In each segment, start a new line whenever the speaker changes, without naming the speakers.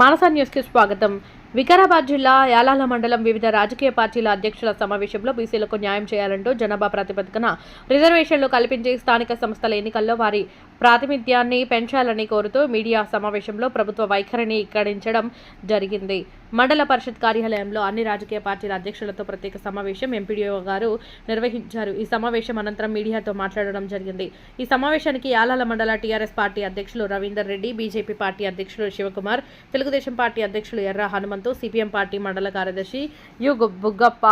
మానసా న్యూస్కి స్వాగతం. వికారాబాద్ జిల్లా యాలాల మండలం వివిధ రాజకీయ పార్టీల అధ్యక్షుల సమావేశంలో బీసీలకు న్యాయం చేయాలంటూ జనాభా ప్రాతిపదికన రిజర్వేషన్లు కల్పించి స్థానిక సంస్థల ఎన్నికల్లో వారి ప్రాతినిధ్యాన్ని పెంచాలని కోరుతూ మీడియా సమావేశంలో ప్రభుత్వ వైఖరిని ఇక్కడించడం జరిగింది. మండల పరిషత్ కార్యాలయంలో అన్ని రాజకీయ పార్టీల అధ్యక్షులతో ప్రత్యేక సమావేశం ఎంపీడీఓ గారు నిర్వహించారు. ఈ సమావేశం అనంతరం మీడియాతో మాట్లాడడం జరిగింది. ఈ సమావేశానికి యాలాల మండల టీఆర్ఎస్ పార్టీ అధ్యక్షులు రవీందర్ రెడ్డి బీజేపీ పార్టీ అధ్యక్షులు శివకుమార్ తెలుగుదేశం పార్టీ అధ్యక్షులు ఎర్ర హనుమంతు సిపిఎం పార్టీ మండల కార్యదర్శి యు గు- బుగ్గప్ప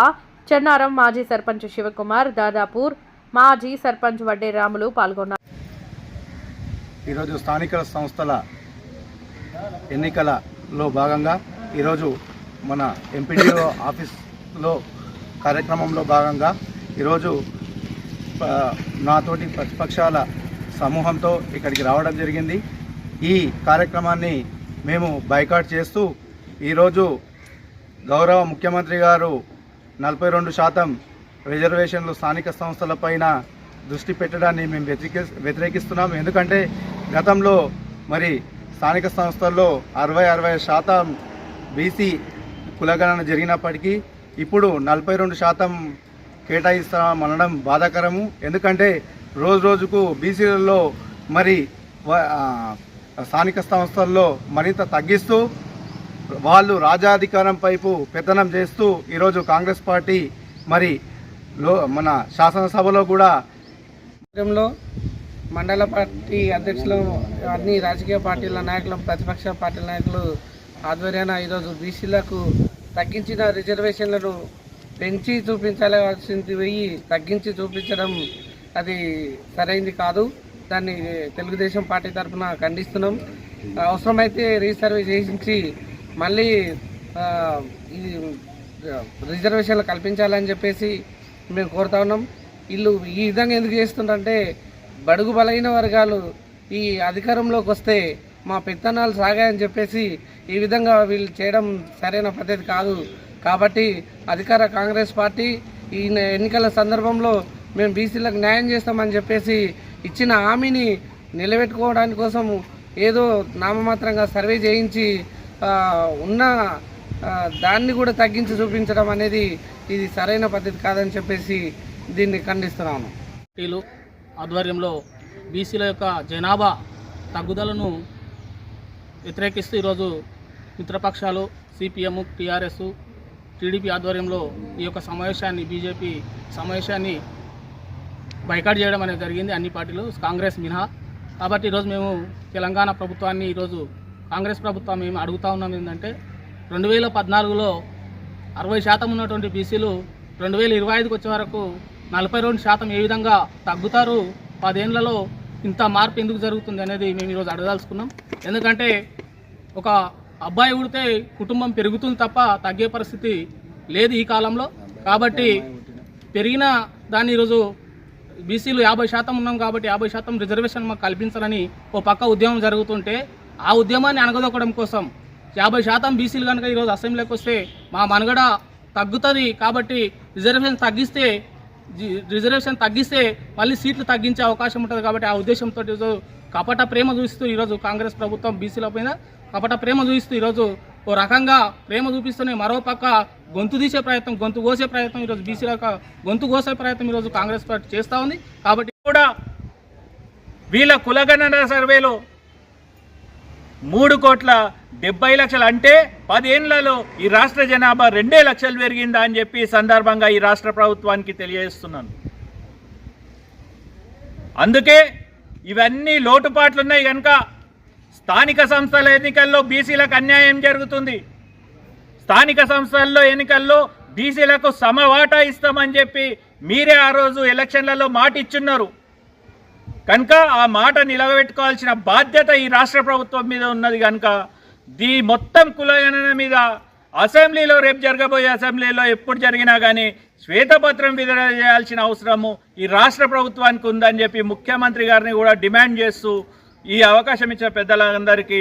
చెన్నారం మాజీ సర్పంచ్ శివకుమార్ దాదాపూర్ మాజీ సర్పంచ్ వడ్డే రాములు పాల్గొన్నారు.
ఈరోజు స్థానిక సంస్థల ఎన్నికలలో భాగంగా ఈరోజు మన ఎంపీడీఓ ఆఫీస్లో కార్యక్రమంలో భాగంగా ఈరోజు నాతోటి ప్రతిపక్షాల సమూహంతో ఇక్కడికి రావడం జరిగింది. ఈ కార్యక్రమాన్ని మేము బైకాట్ చేస్తూ ఈరోజు గౌరవ ముఖ్యమంత్రి గారు నలభై రెండు శాతం రిజర్వేషన్లు స్థానిక సంస్థలపైన దృష్టి పెట్టడాన్ని మేము వ్యతిరేకి వ్యతిరేకిస్తున్నాం ఎందుకంటే గతంలో మరి స్థానిక సంస్థల్లో అరవై అరవై శాతం బీసీ కులగణన జరిగినప్పటికీ ఇప్పుడు నలభై రెండు శాతం కేటాయిస్తామనడం బాధాకరము. ఎందుకంటే రోజు రోజుకు బీసీలలో మరి వ- స్థానిక సంస్థల్లో మరింత తగ్గిస్తూ వాళ్ళు రాజాధికారం వైపు పెత్తనం చేస్తూ ఈరోజు కాంగ్రెస్ పార్టీ మరి లో మన శాసనసభలో కూడా
లో మండల పార్టీ అధ్యక్షులు అన్ని రాజకీయ పార్టీల నాయకులు ప్రతిపక్ష పార్టీల నాయకులు ఆధ్వర్యాన ఈరోజు బీసీలకు తగ్గించిన రిజర్వేషన్లను పెంచి చూపించాల్సింది వెయ్యి తగ్గించి చూపించడం అది సరైంది కాదు. దాన్ని తెలుగుదేశం పార్టీ తరఫున ఖండిస్తున్నాం. అవసరమైతే రీసర్వే చేయించి మళ్ళీ ఈ ఇది రిజర్వేషన్లు కల్పించాలని చెప్పేసి మేము కోరుతా ఉన్నాం. వీళ్ళు ఈ విధంగా ఎందుకు చేస్తుంటే బడుగు బలైన వర్గాలు ఈ అధికారంలోకి వస్తే మా పెత్తనాలు సాగాయని చెప్పేసి ఈ విధంగా వీళ్ళు చేయడం సరైన పద్ధతి కాదు. కాబట్టి అధికార కాంగ్రెస్ పార్టీ ఈ ఎన్నికల సందర్భంలో మేము బీసీలకు న్యాయం చేస్తామని చెప్పేసి ఇచ్చిన హామీని నిలబెట్టుకోవడానికి కోసం ఏదో నామమాత్రంగా సర్వే చేయించి ఉన్న దాన్ని కూడా తగ్గించి చూపించడం అనేది ఇది సరైన పద్ధతి కాదని చెప్పేసి దీన్ని ఖండిస్తున్నాను.
ఆధ్వర్యంలో బీసీల యొక్క జనాభా తగ్గుదలను వ్యతిరేకిస్తూ ఈరోజు మిత్రపక్షాలు సిపిఎం టీఆర్ఎస్ టీడీపీ ఆధ్వర్యంలో ఈ యొక్క సమావేశాన్ని బీజేపీ సమావేశాన్ని బైకాట్ చేయడం అనేది జరిగింది. అన్ని పార్టీలు కాంగ్రెస్ మినహా. కాబట్టి ఈరోజు మేము తెలంగాణ ప్రభుత్వాన్ని ఈరోజు కాంగ్రెస్ ప్రభుత్వం మేము అడుగుతా ఉన్నాం ఏంటంటే రెండు వేల పద్నాలుగులో అరవై శాతం ఉన్నటువంటి బీసీలు రెండు వేల ఇరవై ఐదుకి వచ్చే వరకు నలభై రెండు శాతం ఏ విధంగా తగ్గుతారు? పదేళ్ళలో ఇంత మార్పు ఎందుకు జరుగుతుంది అనేది మేము ఈరోజు అడగదలుచుకున్నాం ఎందుకంటే ఒక అబ్బాయి ఉడితే కుటుంబం పెరుగుతుంది తప్ప తగ్గే పరిస్థితి లేదు ఈ కాలంలో. కాబట్టి పెరిగిన దాన్ని ఈరోజు బీసీలు యాభై శాతం ఉన్నాం కాబట్టి యాభై శాతం రిజర్వేషన్ మాకు కల్పించాలని ఓ పక్క ఉద్యమం జరుగుతుంటే ఆ ఉద్యమాన్ని అనగదొక్కడం కోసం యాభై శాతం బీసీలు కనుక ఈరోజు అసెంబ్లీకి వస్తే మా మనుగడ తగ్గుతుంది కాబట్టి రిజర్వేషన్ తగ్గిస్తే రిజర్వేషన్ తగ్గిస్తే మళ్ళీ సీట్లు తగ్గించే అవకాశం ఉంటుంది కాబట్టి ఆ ఉద్దేశంతో ఈరోజు కపట ప్రేమ చూపిస్తూ ఈరోజు కాంగ్రెస్ ప్రభుత్వం బీసీల పైన కపట ప్రేమ చూపిస్తూ ఈరోజు ఓ రకంగా ప్రేమ చూపిస్తూనే మరో పక్క గొంతు తీసే ప్రయత్నం గొంతు కోసే ప్రయత్నం ఈరోజు బీసీల గొంతు కోసే ప్రయత్నం ఈరోజు కాంగ్రెస్ పార్టీ చేస్తూ ఉంది. కాబట్టి
కూడా వీళ్ళ కులగణన సర్వేలో మూడు కోట్ల డెబ్బై లక్షలు అంటే పదేళ్ళలో ఈ రాష్ట్ర జనాభా రెండే లక్షలు పెరిగిందా అని చెప్పి సందర్భంగా ఈ రాష్ట్ర ప్రభుత్వానికి తెలియజేస్తున్నాను. అందుకే ఇవన్నీ లోటుపాట్లు ఉన్నాయి కనుక స్థానిక సంస్థల ఎన్నికల్లో బీసీలకు అన్యాయం జరుగుతుంది. స్థానిక సంస్థల్లో ఎన్నికల్లో బీసీలకు సమవాటా ఇస్తామని చెప్పి మీరే ఆ రోజు ఎలక్షన్లలో మాట ఇచ్చున్నారు కనుక ఆ మాట నిలబెట్టుకోవాల్సిన బాధ్యత ఈ రాష్ట్ర ప్రభుత్వం మీద ఉన్నది కనుక దీ మొత్తం కులగణన మీద అసెంబ్లీలో రేపు జరగబోయే అసెంబ్లీలో ఎప్పుడు జరిగినా కానీ శ్వేతపత్రం విడుదల చేయాల్సిన అవసరము ఈ రాష్ట్ర ప్రభుత్వానికి ఉందని చెప్పి ముఖ్యమంత్రి గారిని కూడా డిమాండ్ చేస్తూ ఈ అవకాశం ఇచ్చిన పెద్దలందరికీ